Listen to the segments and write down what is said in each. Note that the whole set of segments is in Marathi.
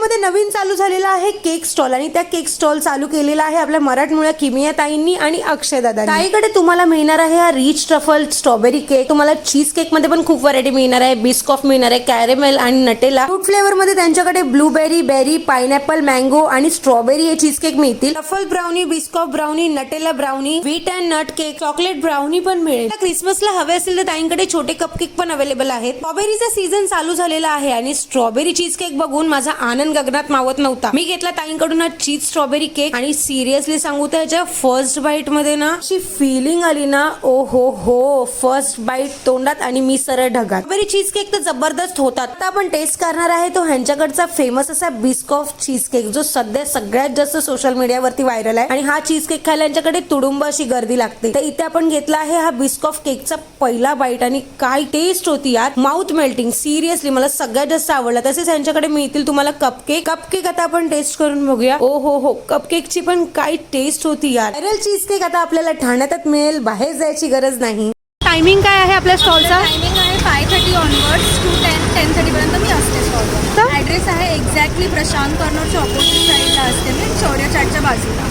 पुण्यामध्ये नवीन चालू झालेला आहे केक स्टॉल आणि त्या केक स्टॉल चालू केलेला आहे आपल्या मराठमोळ्या किमिया ताईंनी आणि अक्षयदादा ताईकडे तुम्हाला मिळणार आहे हा रिच ट्रफल स्ट्रॉबेरी केक तुम्हाला चीज केकमध्ये पण खूप व्हरायटी मिळणार आहे. बिस्कॉफ मिळणार आहे कॅरेमेल आणि नटेला. फ्रूट फ्लेवर मध्ये त्यांच्याकडे ब्लूबेरी बेरी पायनॅपल मँगो आणि स्ट्रॉबेरी हे चीज केक मिळतील. Truffle brownie Biscoff brownie Nutella brownie wheat and nut cake chocolate brownie पण मिळेल. क्रिसमसला हवे असेल तर ताईंकडे छोटे कप केक पण अवेलेबल आहेत. स्ट्रॉबेरीचा सीझन चालू झालेला आहे आणि स्ट्रॉबेरी चीज केक बघून माझा आनंद गगनात मावत नव्हता. मी घेतला ताईंकडून हा चीज स्ट्रॉबेरी केक आणि सिरियसली सांगू तर ह्याच्या फर्स्ट बाईटमध्ये ना अशी फिलिंग आली ना ओ हो हो फर्स्ट बाईट तोंडात आणि मी सरळ ढगात. स्ट्रॉबेरी चीज केक तर जबरदस्त होतात. आता आपण टेस्ट करणार आहे तो ह्यांच्याकडचा फेमस असा बिस्कॉफ चीज केक जो सध्या सगळ्यात जास्त सोशल मीडियावरती व्हायरल आहे. आणि हा चीज केक खायला यांच्याकडे तुडुंब अशी गर्दी लागते. तर इथे आपण घेतला आहे हा बिस्कॉफ केकचा पहिला बाईट आणि काय टेस्ट होती यार? माउथ मेल्टिंग सिरियसली मला सगळ्यात जास्त आवडला. तसेच यांच्याकडे मिळतील तुम्हाला कप केक कप केक आता आपण टेस्ट करून बघूया. ओ हो हो. कप केकची पण काय टेस्ट होती यार. व्हायरल चीज केक आता आपल्याला ठाण्यातच मिळेल. बाहेर जायची गरज नाही. टायमिंग काय आहे आपल्या स्टॉलचा टायमिंग आहे five thirty onwards to ten ten थर्टीपर्यंत मी असते स्टॉलवर ॲड्रेस आहे एक्झॅक्टली प्रशांत कॉर्नरच्या ऑपोजिट साईडला असते मी शौर्य चाटच्या बाजूला.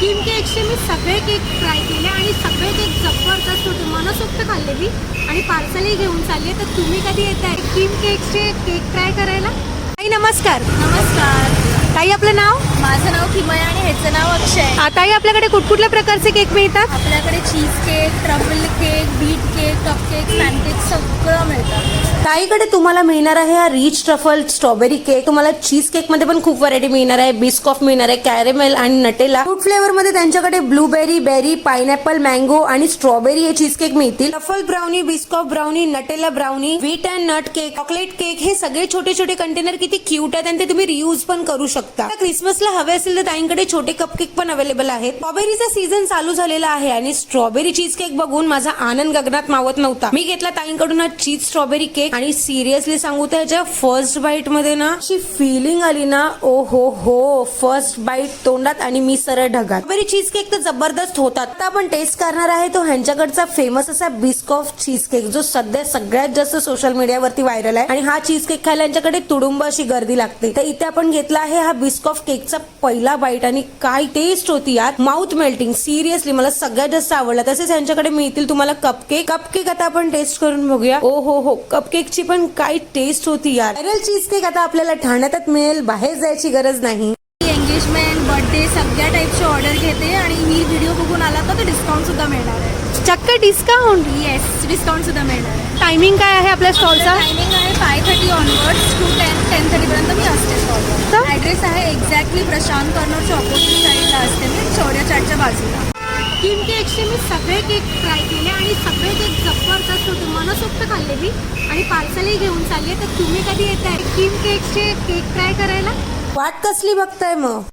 किम केकचे मी सगळे केक ट्राय केले आणि सगळे केक जबरदस्त होते. मनसोक्त खाल्ले मी आणि पार्सलही घेऊन चालले. तर तुम्ही कधी येत आहे किम केकचे केक ट्राय करायला? ताई नमस्कार. नमस्कार. ताई आपलं नाव? माझं नाव किमय आणि ह्याचं नाव अक्षय. आ, ताई आपल्याकडे कुठकुठल्या प्रकारचे केक मिळतात? आपल्याकडे cheese cake truffle cake beet cake ताईकडे तुम्हाला मिळणार आहे हा रिच ट्रफल स्ट्रॉबेरी केक. तुम्हाला चीज केकमध्ये पण खूप व्हरायटी मिळणार आहे. बिस्कॉफ मिळणार आहे कॅरेमेल आणि नटेला. फ्रूट फ्लेवर मध्ये त्यांच्याकडे ब्लूबेरी बेरी पायनॅपल मँगो आणि स्ट्रॉबेरी हे चीज केक मिळतील. Truffle brownie Biscoff brownie Nutella brownie wheat and nut cake chocolate cake हे सगळे छोटे छोटे कंटेनर किती क्यूट आहेत आणि ते तुम्ही रियूज पण करू शकता. क्रिसमसला हवे असेल तर ताईंकडे छोटे कप केक पण अवेलेबल आहेत. स्ट्रॉबेरीचा सीझन चालू झालेला आहे आणि स्ट्रॉबेरी चीज केक बघून माझा आनंद गगनात मावत नव्हता. मी घेतला ताईंकडून हा चीज स्ट्रॉबेरी केक आणि सिरियसली सांगू तर ह्याच्या फर्स्ट बाईटमध्ये ना अशी फिलिंग आली ना ओ हो हो फर्स्ट बाईट तोंडात आणि मी सरळ ढगात. बरी चीज केक तर जबरदस्त होतात. आता आपण टेस्ट करणार आहे तो ह्यांच्याकडचा फेमस असा बिस्कॉफ चीज केक जो सध्या सगळ्यात जास्त सोशल मीडियावरती व्हायरल आहे. आणि हा चीज केक खायला यांच्याकडे तुडुंब अशी गर्दी लागते. तर इथे आपण घेतला आहे हा बिस्कॉफ केकचा पहिला बाईट आणि काय टेस्ट होती यात माउथ मेल्टिंग सिरियसली मला सगळ्यात जास्त आवडला. तसेच यांच्याकडे मिळतील तुम्हाला कप केक कप केक आता आपण टेस्ट करून बघूया. ओ हो हो कप केकची पण काय टेस्ट होती यार. व्हायरल चीज केक आता आपल्याला ठाण्यातच मिळेल बाहेर जायची गरज नाही. एंगेजमेंट बर्थडे सगळ्या टाईपची ऑर्डर घेते आणि ही व्हिडिओ बघून आला तर डिस्काउंट सुद्धा मिळणार आहे. चक्क डिस्काउंट येस डिस्काउंट सुद्धा मिळणार आहे. टायमिंग काय आहे आपल्या स्टॉलचा टायमिंग आहे five thirty onwards to ten ten थर्टीपर्यंत मी असते स्टॉलवर ॲड्रेस आहे एक्झॅक्टली प्रशांत कॉर्नरच्या ऑपोजिट साईडला असते मी शौर्य चाटच्या बाजूला. किम केकचे मी सगळे केक ट्राय केले आणि सगळे केक जबरदस्त होते. मनसोक्त खाल्ले मी आणि पार्सलही घेऊन चालले. तर तुम्ही कधी येत आहे किम केकचे केक ट्राय करायला? वाट कसली बघताय मग?